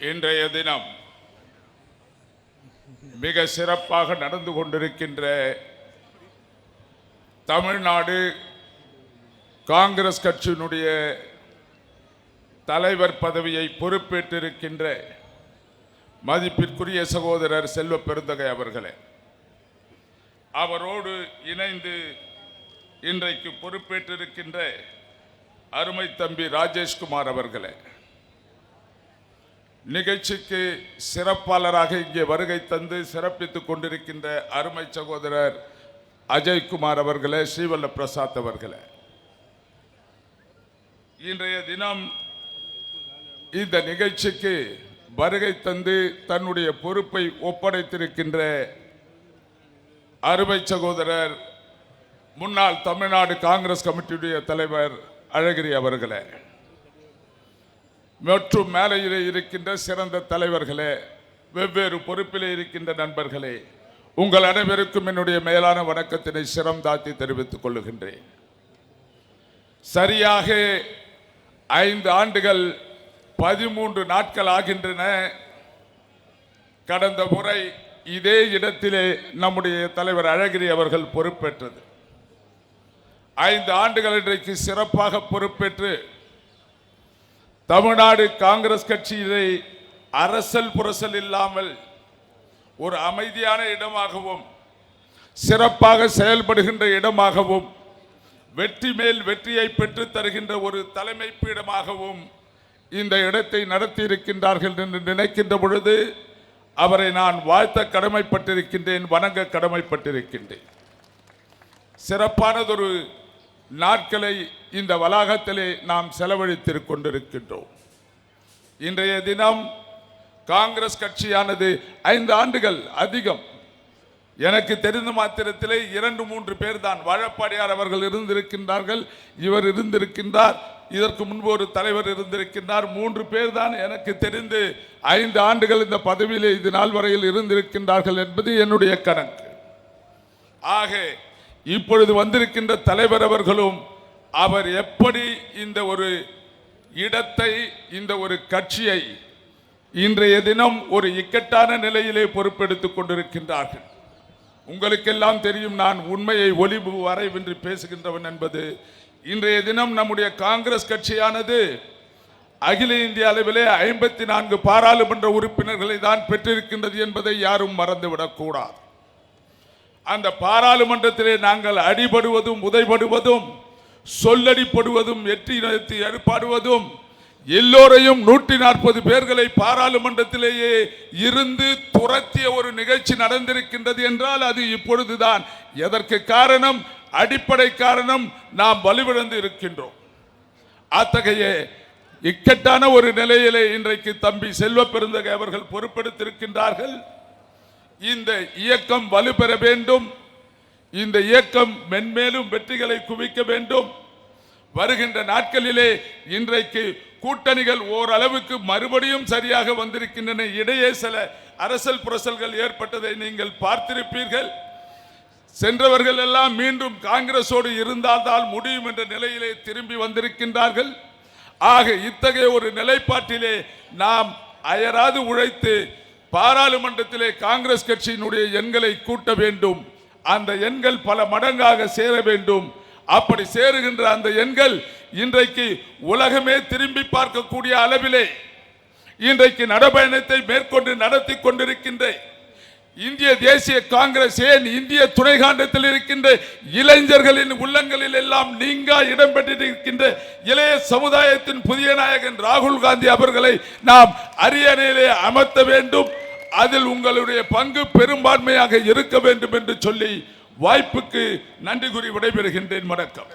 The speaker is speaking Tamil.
இன்றைய தினம் மிக சிறப்பாக நடந்து கொண்டிருக்கின்ற தமிழ்நாடு காங்கிரஸ் கட்சியினுடைய தலைவர் பதவியை பொறுப்பேற்றிருக்கின்ற மதிப்பிற்குரிய சகோதரர் செல்வ பெருந்தகை அவர்களே அவரோடு இணைந்து இன்றைக்கு பொறுப்பேற்றிருக்கின்ற அருமை தம்பி ராஜேஷ்குமார் அவர்களே நிகழ்ச்சிக்கு சிறப்பாளராக இங்கே வருகை தந்து சிறப்பித்துக் கொண்டிருக்கின்ற அருமை சகோதரர் அஜய்குமார் அவர்களே ஸ்ரீவல்ல பிரசாத் அவர்களே. இன்றைய தினம் இந்த நிகழ்ச்சிக்கு வருகை தந்து தன்னுடைய பொறுப்பை ஒப்படைத்திருக்கின்ற அருமை சகோதரர் முன்னாள் தமிழ்நாடு காங்கிரஸ் கமிட்டியுடைய தலைவர் அழகிரி அவர்களே. மற்றும் மேலையிலே இருக்கின்ற சிறந்த தலைவர்களே வெவ்வேறு பொறுப்பிலே இருக்கின்ற நண்பர்களே உங்கள் அனைவருக்கும் என்னுடைய மேலான வணக்கத்தினை சிரம் தாத்தி தெரிவித்துக் கொள்ளுகின்றேன். சரியாக ஐந்து ஆண்டுகள் பதிமூன்று நாட்கள் ஆகின்றன. கடந்த முறை இதே இடத்திலே நம்முடைய தலைவர் அழகிரி அவர்கள் பொறுப்பேற்றது. ஐந்து ஆண்டுகள் இன்றைக்கு சிறப்பாக பொறுப்பேற்று தமிழ்நாடு காங்கிரஸ் கட்சியிலே அரசல் புரசல் இல்லாமல் ஒரு அமைதியான இடமாகவும் சிறப்பாக செயல்படுகின்ற இடமாகவும் வெற்றி மேல் வெற்றியை பெற்று தருகின்ற ஒரு தலைமை பீடமாகவும் இந்த இடத்தை நடத்தி இருக்கின்றார்கள் என்று நினைக்கின்ற பொழுது அவரை நான் வாழ்த்த கடமைப்பட்டிருக்கின்றேன் வணங்க கடமைப்பட்டிருக்கின்றேன். சிறப்பானதொரு நாட்களை இந்த வளாகத்திலே நாம் செலவழித்துக் கொண்டிருக்கின்றோம். இன்றைய தினம் காங்கிரஸ் கட்சியானது ஐந்து ஆண்டுகள் அதிகம். எனக்கு தெரிந்த மாத்திரத்திலே இரண்டு மூன்று பேர் தான் வாழப்பாடியார் அவர்கள் இருந்திருக்கின்றார்கள் இவர் இருந்திருக்கின்றார் இதற்கு முன்பு ஒரு தலைவர் இருந்திருக்கின்றார் மூன்று பேர் தான் எனக்கு தெரிந்து ஐந்து ஆண்டுகள் இந்த பதவியிலே இது நாள் வரையில் இருந்திருக்கின்றார்கள் என்பது என்னுடைய கணக்கு. ஆக இப்பொழுது வந்திருக்கின்ற தலைவர் அவர்களும் அவர் எப்படி இந்த ஒரு இடத்தை இந்த ஒரு கட்சியை இன்றைய தினம் ஒரு இக்கட்டான நிலையிலே பொறுப்பெடுத்துக் கொண்டிருக்கின்றார்கள். உங்களுக்கெல்லாம் தெரியும் நான் உண்மையை ஒளிவு வரைவின்றி பேசுகின்றவன் என்பது. இன்றைய தினம் நம்முடைய காங்கிரஸ் கட்சியானது அகில இந்திய அளவிலே ஐம்பத்தி நான்கு பாராளுமன்ற உறுப்பினர்களை தான் பெற்றிருக்கின்றது என்பதை யாரும் மறந்துவிடக் கூடாது அந்த பாராளுமன்றத்திலே நாங்கள் அடிபடுவதும் உதைபடுவதும் சொல்லடிப்படுவதும் வெற்றி நிறுத்தி எடுப்பாடுவதும் எல்லோரையும் நூற்றி நாற்பது பேர்களை பாராளுமன்றத்திலேயே இருந்து துரத்திய ஒரு நிகழ்ச்சி நடந்திருக்கின்றது என்றால் அது இப்பொழுதுதான். எதற்கு காரணம்? அடிப்படை காரணம் நாம் வலுவிழந்து இருக்கின்றோம். அத்தகைய இக்கட்டான ஒரு நிலையிலே இன்றைக்கு தம்பி செல்வ பெருந்தகை அவர்கள் பொறுப்பெடுத்திருக்கின்றார்கள். இந்த இயக்கம் வலுப்பெற வேண்டும். இந்த இயக்கம் மென்மேலும் வெற்றிகளை குவிக்க வேண்டும். வருகின்ற நாட்களிலே இன்றைக்கு கூட்டணிகள் ஓரளவுக்கு மறுபடியும் சரியாக வந்திருக்கின்றன. இடையே சில அரசல் புரசல்கள் ஏற்பட்டதை நீங்கள் பார்த்திருப்பீர்கள். சென்றவர்கள் எல்லாம் மீண்டும் காங்கிரஸோடு இருந்தால்தான் முடியும் என்ற நிலையிலே திரும்பி வந்திருக்கின்றார்கள். ஆக இத்தகைய ஒரு நிலைப்பாட்டிலே நாம் அயராது உழைத்து பாராளுமன்றத்திலே காங்கிரஸ் கட்சியினுடைய எண்களை கூட்ட வேண்டும். அந்த எண்கள் பல மடங்காக சேர வேண்டும். அப்படி சேருகின்ற அந்த எண்கள் இன்றைக்கு உலகமே திரும்பி பார்க்கக்கூடிய அளவிலே இன்றைக்கு நடைபயணத்தை மேற்கொண்டு நடத்தி கொண்டிருக்கின்ற இந்திய தேசிய காங்கிரஸ் ஏன் இந்திய துணைகாண்டத்தில் இருக்கின்ற இளைஞர்களின் உள்ளங்களில் எல்லாம் நீங்க இடம் பெற்றிருக்கின்ற இளைய சமுதாயத்தின் புதிய நாயகன் ராகுல் காந்தி அவர்களை நாம் அரியணையிலே அமர்த்த வேண்டும். அதில் உங்களுடைய பங்கு பெரும்பான்மையாக இருக்க வேண்டும் என்று சொல்லி வாய்ப்புக்கு நன்றி கூறி விடைபெறுகின்றேன். வணக்கம்.